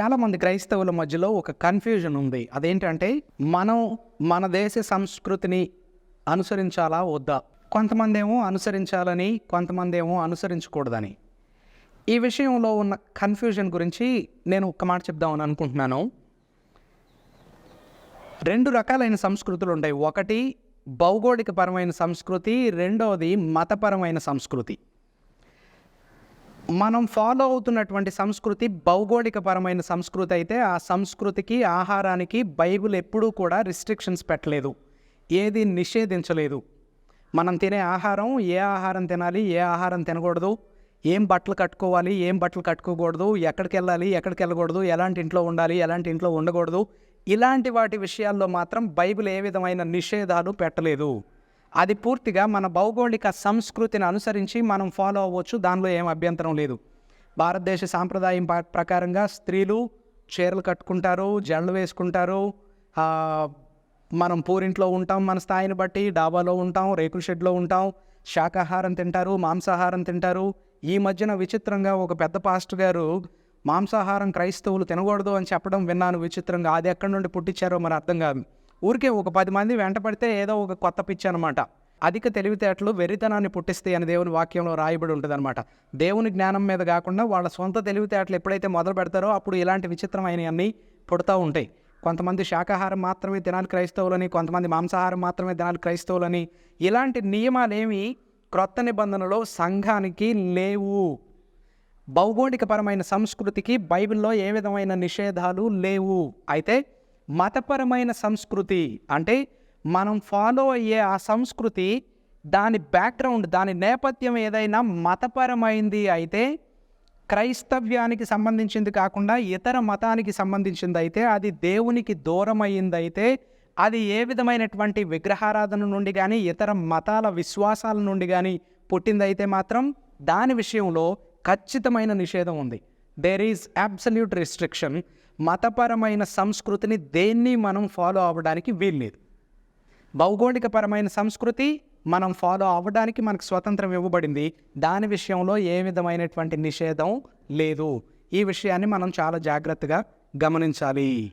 చాలామంది క్రైస్తవుల మధ్యలో ఒక కన్ఫ్యూజన్ ఉంది. అదేంటంటే మనం మన దేశ సంస్కృతిని అనుసరించాలా వద్దా? కొంతమంది ఏమో అనుసరించాలని కొంతమంది ఏమో అనుసరించకూడదని. ఈ విషయంలో ఉన్న కన్ఫ్యూజన్ గురించి నేను ఒక్క మాట చెప్దామని అనుకుంటున్నాను. రెండు రకాలైన సంస్కృతులు ఉంటాయి. ఒకటి భౌగోళికపరమైన సంస్కృతి రెండవది మతపరమైన సంస్కృతి. మనం ఫాలో అవుతున్నటువంటి సంస్కృతి భౌగోళికపరమైన సంస్కృతి అయితే ఆ సంస్కృతికి ఆహారానికి బైబిల్ ఎప్పుడూ కూడా రిస్ట్రిక్షన్స్ పెట్టలేదు. ఏది నిషేధించలేదు. మనం తినే ఆహారం ఏ ఆహారం తినాలి ఏ ఆహారం తినకూడదు ఏం బట్టలు కట్టుకోవాలి ఏం బట్టలు కట్టుకోకూడదు ఎక్కడికి వెళ్ళాలి ఎక్కడికి వెళ్ళకూడదు ఎలాంటి ఇంట్లో ఉండాలి ఎలాంటి ఇంట్లో ఉండకూడదు ఇలాంటి వాటి విషయాల్లో మాత్రం బైబిల్ ఏ విధమైన నిషేధాలు పెట్టలేదు. అది పూర్తిగా మన భౌగోళిక సంస్కృతిని అనుసరించి మనం ఫాలో అవ్వచ్చు. దానిలో ఏం అభ్యంతరం లేదు. భారతదేశ సాంప్రదాయం ప్రకారంగా స్త్రీలు చీరలు కట్టుకుంటారు జడలు వేసుకుంటారు. మనం పూరింట్లో ఉంటాం మన స్థాయిని బట్టి డాబాలో ఉంటాం రేకుల షెడ్లో ఉంటాం శాకాహారం తింటారు మాంసాహారం తింటారు. ఈ మధ్యన విచిత్రంగా ఒక పెద్ద పాస్టర్ గారు మాంసాహారం క్రైస్తవులు తినకూడదు అని చెప్పడం విన్నాను విచిత్రంగా. అది ఎక్కడి నుండి పుట్టించారో మరి అర్థం కాదు. ఊరికే ఒక పది మంది వెంట పడితే ఏదో ఒక కొత్త పిచ్చి అనమాట అధిక తెలివితేటలు వెరితనాన్ని పుట్టిస్తాయి అని దేవుని వాక్యంలో రాయబడి ఉంటుంది దేవుని జ్ఞానం మీద కాకుండా వాళ్ళ సొంత తెలివితేటలు ఎప్పుడైతే మొదలు పెడతారో అప్పుడు ఇలాంటి విచిత్రమైనవన్నీ పుడతా ఉంటాయి. కొంతమంది శాకాహారం మాత్రమే తినాలి క్రైస్తవులని కొంతమంది మాంసాహారం మాత్రమే తినాలి క్రైస్తవులని. ఇలాంటి నియమాలేమి క్రొత్త నిబంధనలో సంఘానికి లేవు. భౌగోళికపరమైన సంస్కృతికి బైబిల్లో ఏ విధమైన నిషేధాలు లేవు. అయితే మతపరమైన సంస్కృతి అంటే మనం ఫాలో అయ్యే ఆ సంస్కృతి దాని బ్యాక్గ్రౌండ్ దాని నేపథ్యం ఏదైనా మతపరమైంది అయితే క్రైస్తవ్యానికి సంబంధించింది కాకుండా ఇతర మతానికి సంబంధించింది అయితే అది దేవునికి దూరమైందైతే అది ఏ విధమైనటువంటి విగ్రహారాధన నుండి కానీ ఇతర మతాల విశ్వాసాల నుండి కానీ పుట్టిందైతే మాత్రం దాని విషయంలో ఖచ్చితమైన నిషేధం ఉంది. దేర్ ఈజ్ అబ్సల్యూట్ రిస్ట్రిక్షన్ మతపరమైన సంస్కృతిని దేన్ని మనం ఫాలో అవ్వడానికి వీల్లేదు. భౌగోళికపరమైన సంస్కృతి మనం ఫాలో అవ్వడానికి మనకు స్వతంత్రం ఇవ్వబడింది. దాని విషయంలో ఏ విధమైనటువంటి నిషేధం లేదు. ఈ విషయాన్ని మనం చాలా జాగ్రత్తగా గమనించాలి.